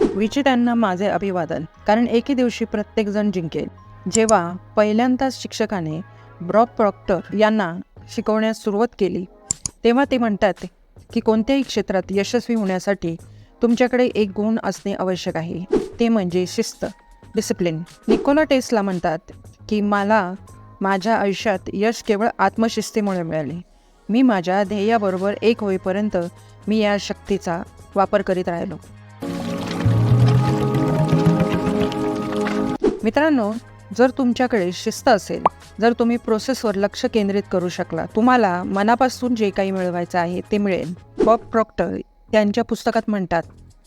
विजेत्यांना माझे अभिवादन कारण एके दिवशी प्रत्येकजण जिंकेल. जेव्हा पहिल्यांदाच शिक्षकाने ब्रॉक प्रॉक्टर यांना शिकवण्यास सुरुवात केली तेव्हा ते म्हणतात की कोणत्याही क्षेत्रात यशस्वी होण्यासाठी तुमच्याकडे एक गुण असणे आवश्यक आहे. ते म्हणजे शिस्त डिसिप्लिन निकोला टेस्ला म्हणतात की मला माझ्या आयुष्यात यश केवळ आत्मशिस्तीमुळे मिळाले. मी माझ्या ध्येयाबरोबर एक होईपर्यंत मी या शक्तीचा वापर करीत राहिलो. मित्रांनो जर तुमच्याकडे शिस्त असेल जर तुम्ही प्रोसेसवर लक्ष केंद्रित करू शकला तुम्हाला मनापासून जे काही मिळवायचं आहे ते मिळेल. बॉब प्रॉक्टर त्यांच्या पुस्तकात म्हणतात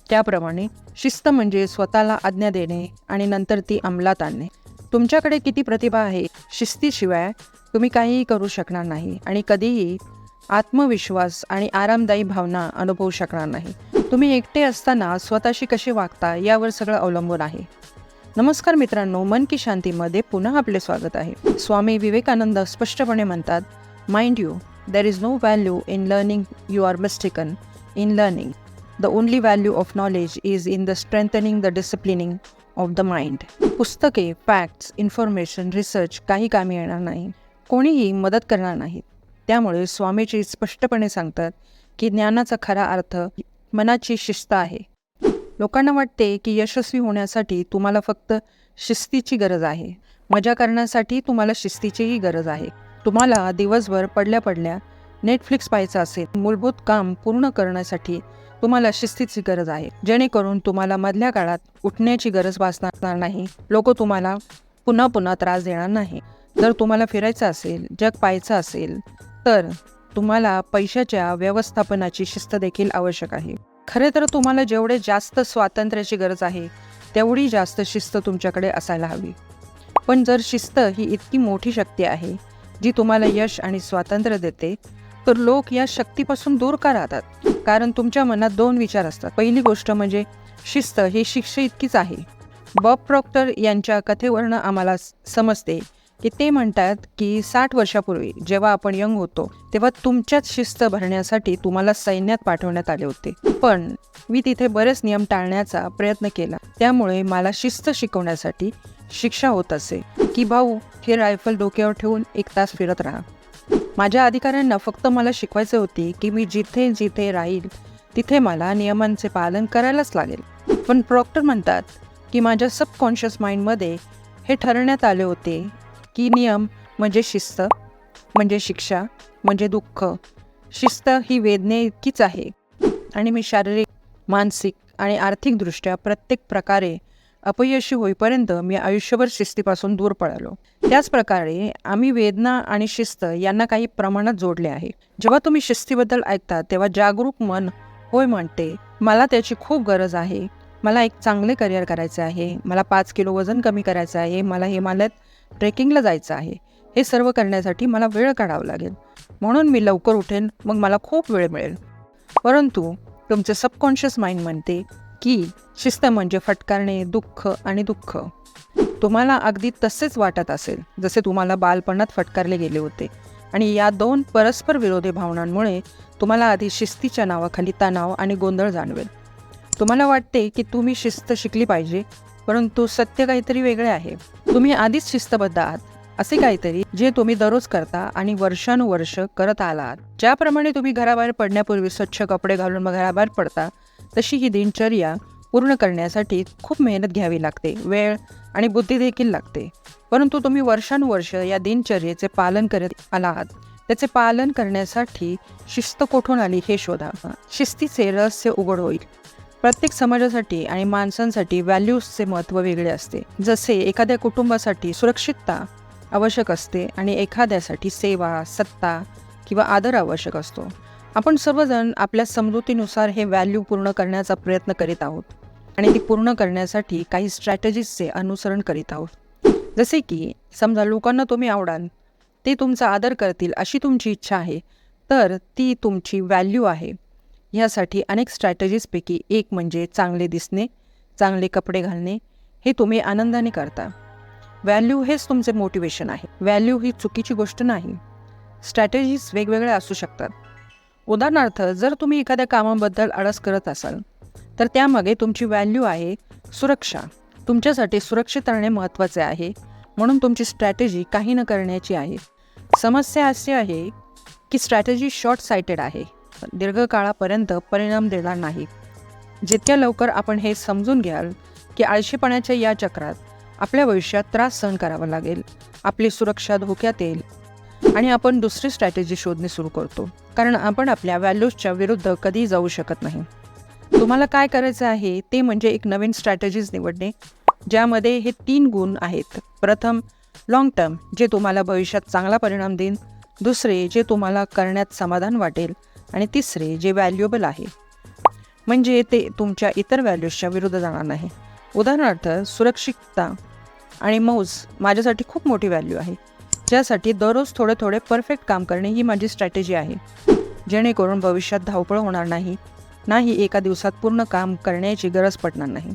त्याप्रमाणे शिस्त म्हणजे स्वतःला आज्ञा देणे आणि नंतर ती अंमलात आणणे. तुमच्याकडे किती प्रतिभा आहे शिस्तीशिवाय तुम्ही काहीही करू शकणार नाही आणि कधीही आत्मविश्वास आणि आरामदायी भावना अनुभवू शकणार नाही. तुम्ही एकटे असताना स्वतःशी कसे वागता यावर सगळं अवलंबून आहे. नमस्कार मित्रांनो मन की शांतीमध्ये पुन्हा आपले स्वागत आहे. स्वामी विवेकानंद स्पष्टपणे म्हणतात mind you there is no value in learning you are mistaken in learning the only value of knowledge is in the strengthening the disciplining of the mind पुस्तके फॅक्ट्स इन्फॉर्मेशन रिसर्च काही कामी येणार नाही. कोणीही मदत करणार नाहीत त्यामुळे स्वामीजी स्पष्टपणे सांगतात की ज्ञानाचा खरा अर्थ मनाची शिस्त आहे. लोकांना वाटते की यशस्वी होण्यासाठी तुम्हाला फक्त शिस्तीची गरज आहे. मजा करण्यासाठी तुम्हाला शिस्तीचीही गरज आहे. तुम्हाला दिवसभर पडल्या पडल्या नेटफ्लिक्स पाहायचं असेल मूलभूत काम पूर्ण करण्यासाठी तुम्हाला शिस्तीची गरज आहे. जेणेकरून तुम्हाला मधल्या काळात उठण्याची गरज भासणार नाही. लोक तुम्हाला पुन्हा पुन्हा त्रास देणार नाही. जर तुम्हाला फिरायचं असेल जग पाहायचं असेल तर तुम्हाला पैशाच्या व्यवस्थापनाची शिस्त देखील आवश्यक आहे. खरे तर तुम्हाला जेवढे जास्त स्वातंत्र्याची गरज आहे तेवढी जास्त शिस्त तुमच्याकडे असायला हवी. पण जर शिस्त ही इतकी मोठी शक्ती आहे जी तुम्हाला यश आणि स्वातंत्र्य देते तर लोक या शक्तीपासून दूर का राहतात? कारण तुमच्या मनात दोन विचार असतात. पहिली गोष्ट म्हणजे शिस्त ही शिक्षे इतकीच आहे. बॉब प्रॉक्टर यांच्या कथेवरनं आम्हाला समजते की ते म्हणतात की साठ वर्षापूर्वी जेव्हा आपण यंग होतो तेव्हा तुमच्याच शिस्त भरण्यासाठी तुम्हाला सैन्यात पाठवण्यात आले होते. पण मी तिथे बरेच नियम टाळण्याचा प्रयत्न केला. त्यामुळे मला शिस्त शिकवण्यासाठी शिक्षा होत असे. की भाऊ हे रायफल डोक्यावर ठेवून एक तास फिरत राहा. माझ्या अधिकाऱ्यांना फक्त मला शिकवायचे होते की मी जिथे जिथे राहील तिथे मला नियमांचे पालन करायलाच लागेल. पण प्रॉक्टर म्हणतात की माझ्या सबकॉन्शियस माइंडमध्ये हे ठरवण्यात आले होते की नियम म्हणजे शिस्त म्हणजे शिक्षा म्हणजे दुःख. शिस्त ही वेदने इतकीच आहे. आणि मी शारीरिक मानसिक आणि आर्थिकदृष्ट्या प्रत्येक प्रकारे अपयशी होईपर्यंत मी आयुष्यभर शिस्तीपासून दूर पळालो. त्याच प्रकारे आम्ही वेदना आणि शिस्त यांना काही प्रमाणात जोडले आहे. जेव्हा तुम्ही शिस्तीबद्दल ऐकता तेव्हा जागरूक मन होय म्हणते मला त्याची खूप गरज आहे. मला एक चांगले करिअर करायचे आहे. मला पाच किलो वजन कमी करायचं आहे. मला हिमालयात ट्रेकिंगला जायचं आहे. हे सर्व करण्यासाठी मला वेळ काढावा लागेल. म्हणून मी लवकर उठेन मग मला खूप वेळ मिळेल. परंतु तुमचे सबकॉन्शियस माइंड म्हणते की शिस्त म्हणजे फटकारणे दुःख आणि दुःख. तुम्हाला अगदी तसेच वाटत असेल जसे तुम्हाला बालपणात फटकारले गेले होते. आणि या दोन परस्पर विरोधी भावनांमुळे तुम्हाला आधी शिस्तीच्या नावाखाली तणाव आणि गोंधळ जाणवेल. तुम्हाला वाटते की तुम्ही शिस्त शिकली पाहिजे परंतु सत्य काहीतरी वेगळे आहे. तुम्ही आधीच शिस्तबद्ध आहात. असे काहीतरी जे तुम्ही दररोज करता आणि वर्षानुवर्ष करत आलात. ज्याप्रमाणे तुम्ही घराबाहेर पडण्यापूर्वी स्वच्छ कपडे घालून मग घराबाहेर पडता तशी ही दिनचर्या पूर्ण करण्यासाठी खूप मेहनत घ्यावी लागते. वेळ आणि बुद्धी देखील लागते. परंतु तुम्ही वर्षानुवर्ष या दिनचर्येचे पालन करत आला आहात त्याचे पालन करण्यासाठी शिस्त कोठून आली हे शोधा. शिस्तीचे रहस्य उघड होईल. प्रत्येक समाजासाठी आणि माणसांसाठी व्हॅल्यूजचे महत्त्व वेगळे असते. जसे एखाद्या कुटुंबासाठी सुरक्षितता आवश्यक असते आणि एखाद्यासाठी सेवा सत्ता किंवा आदर आवश्यक असतो. आपण सर्वजण आपल्या समजुतीनुसार हे व्हॅल्यू पूर्ण करण्याचा प्रयत्न करीत आहोत आणि ती पूर्ण करण्यासाठी काही स्ट्रॅटेजीजचे अनुसरण करीत आहोत. जसे की समजा लोकांना तुम्ही आवडाल ते तुमचा आदर करतील अशी तुमची इच्छा आहे तर ती तुमची व्हॅल्यू आहे. ह्यासाठी अनेक स्ट्रॅटेजीजपैकी एक म्हणजे चांगले दिसणे चांगले कपडे घालणे हे तुम्ही आनंदाने करता. व्हॅल्यू हेच तुमचे मोटिवेशन आहे. व्हॅल्यू ही चुकीची गोष्ट नाही. स्ट्रॅटेजीज वेगवेगळ्या असू शकतात. उदाहरणार्थ जर तुम्ही एखाद्या कामाबद्दल आळस करत असाल तर त्यामागे तुमची व्हॅल्यू आहे सुरक्षा. तुमच्यासाठी सुरक्षित राहणे महत्त्वाचे आहे. म्हणून तुमची स्ट्रॅटेजी काही न करण्याची आहे. समस्या अशी आहे की स्ट्रॅटेजी शॉर्ट सायटेड आहे. दीर्घकाळापर्यंत परिणाम देणार नाही. जितक्या लवकर आपण हे समजून घ्याल की आळशीपणाच्या या चक्रात आपल्या भविष्यात त्रास सहन करावा लागेल आपली सुरक्षा धोक्यात येईल आणि आपण दुसरी स्ट्रॅटेजी शोधणे सुरू करतो. कारण आपण आपल्या व्हॅल्यूजच्या विरुद्ध कधी जाऊ शकत नाही. तुम्हाला काय करायचं आहे ते म्हणजे एक नवीन स्ट्रॅटेजीज निवडणे ज्यामध्ये हे तीन गुण आहेत. प्रथम लाँग टर्म जे तुम्हाला भविष्यात चांगला परिणाम देईन दुसरे जे तुम्हाला करण्यात समाधान वाटेल. आणि तिसरे जे व्हॅल्युएबल आहे म्हणजे ते तुमच्या इतर व्हॅल्यूजच्या विरुद्ध जाणार नाही. उदाहरणार्थ सुरक्षितता आणि मौज माझ्यासाठी खूप मोठी व्हॅल्यू आहे. ज्यासाठी दररोज थोडे थोडे परफेक्ट काम करणे ही माझी स्ट्रॅटेजी आहे. जेणेकरून भविष्यात धावपळ होणार नाही नाही एका दिवसात पूर्ण काम करण्याची गरज पडणार नाही.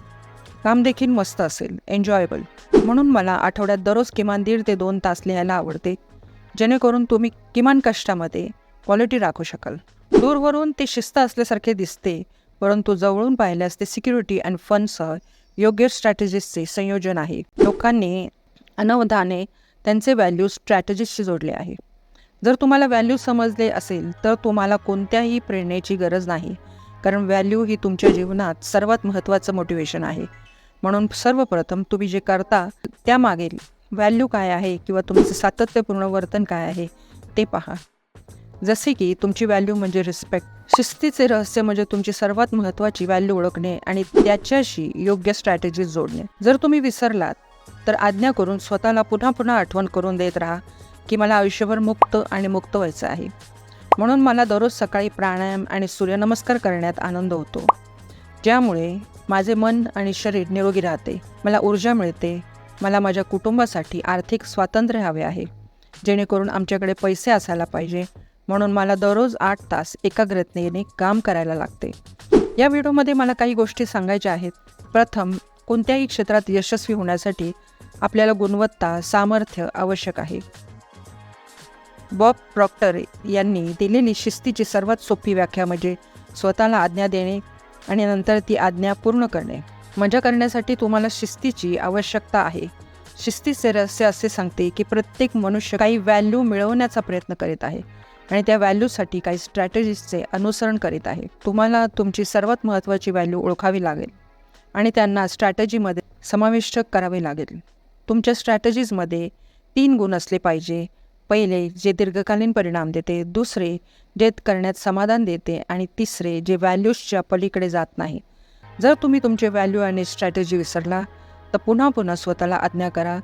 काम देखील मस्त असेल एन्जॉयबल म्हणून मला आठवड्यात दररोज किमान दीड ते दोन तास लिहायला आवडते. जेणेकरून तुम्ही किमान कष्टामध्ये क्वालिटी राखू शकाल. दूरवरून ते शिस्त असल्यासारखे दिसते परंतु जवळून पाहिल्यास ते सिक्युरिटी अँड फंडसह योग्य स्ट्रॅटेजीजचे संयोजन आहे. लोकांनी अनवधाने त्यांचे व्हॅल्यू स्ट्रॅटेजीसशी जोडले आहे. जर तुम्हाला व्हॅल्यू समजले असेल तर तुम्हाला कोणत्याही प्रेरणेची गरज नाही कारण व्हॅल्यू ही तुमच्या जीवनात सर्वात महत्त्वाचं मोटिवेशन आहे. म्हणून सर्वप्रथम तुम्ही जे करता त्यामागील व्हॅल्यू काय आहे किंवा तुमचं सातत्यपूर्ण वर्तन काय आहे ते पहा. जसे की तुमची व्हॅल्यू म्हणजे रिस्पेक्ट शिस्तीचे रहस्य म्हणजे तुमची सर्वात महत्त्वाची व्हॅल्यू ओळखणे आणि त्याच्याशी योग्य स्ट्रॅटेजी जोडणे. जर तुम्ही विसरलात तर आज्ञा करून स्वतःला पुन्हा पुन्हा आठवण करून देत राहा की मला आयुष्यभर मुक्त आणि मुक्त व्हायचं आहे. म्हणून मला दररोज सकाळी प्राणायाम आणि सूर्यनमस्कार करण्यात आनंद होतो. ज्यामुळे माझे मन आणि शरीर निरोगी राहते. मला ऊर्जा मिळते. मला माझ्या कुटुंबासाठी आर्थिक स्वातंत्र्य हवे आहे. जेणेकरून आमच्याकडे पैसे असायला पाहिजे. म्हणून मला दररोज आठ तास एकाग्रतेने काम करायला लागते. या व्हिडिओमध्ये मला काही गोष्टी सांगायच्या आहेत. प्रथम कोणत्याही क्षेत्रात यशस्वी होण्यासाठी आपल्याला गुणवत्ता सामर्थ्य आवश्यक आहे. बॉब प्रॉक्टर यांनी दिलेली शिस्तीची सर्वात सोपी व्याख्या म्हणजे स्वतःला आज्ञा देणे आणि नंतर ती आज्ञा पूर्ण करणे. मजा करण्यासाठी तुम्हाला शिस्तीची आवश्यकता आहे. शिस्तीचे रहस्य असे सांगते की प्रत्येक मनुष्य काही व्हॅल्यू मिळवण्याचा प्रयत्न करीत आहे. आणि त्या व्हॅल्यूसाठी काही स्ट्रॅटेजीजचे अनुसरण करीत आहे. तुम्हाला तुमची सर्वात महत्त्वाची व्हॅल्यू ओळखावी लागेल. आणि त्यांना स्ट्रॅटेजीमध्ये समाविष्ट करावे लागेल. तुमच्या स्ट्रॅटेजीजमध्ये तीन गुण असले पाहिजे. पहिले जे दीर्घकालीन परिणाम देते. दुसरे जे करण्यात समाधान देते. आणि तिसरे जे व्हॅल्यूजच्या पलीकडे जात नाही. जर तुम्ही तुमचे व्हॅल्यू आणि स्ट्रॅटेजी विसरला तर पुन्हा पुन्हा स्वतःला आज्ञा करा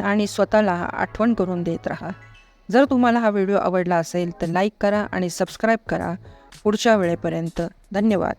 आणि स्वतःला आठवण करून देत राहा. जर तुम्हाला हा व्हिडिओ आवडला असेल तर लाईक करा आणि सबस्क्राईब करा. पुढच्या वेळेपर्यंत धन्यवाद.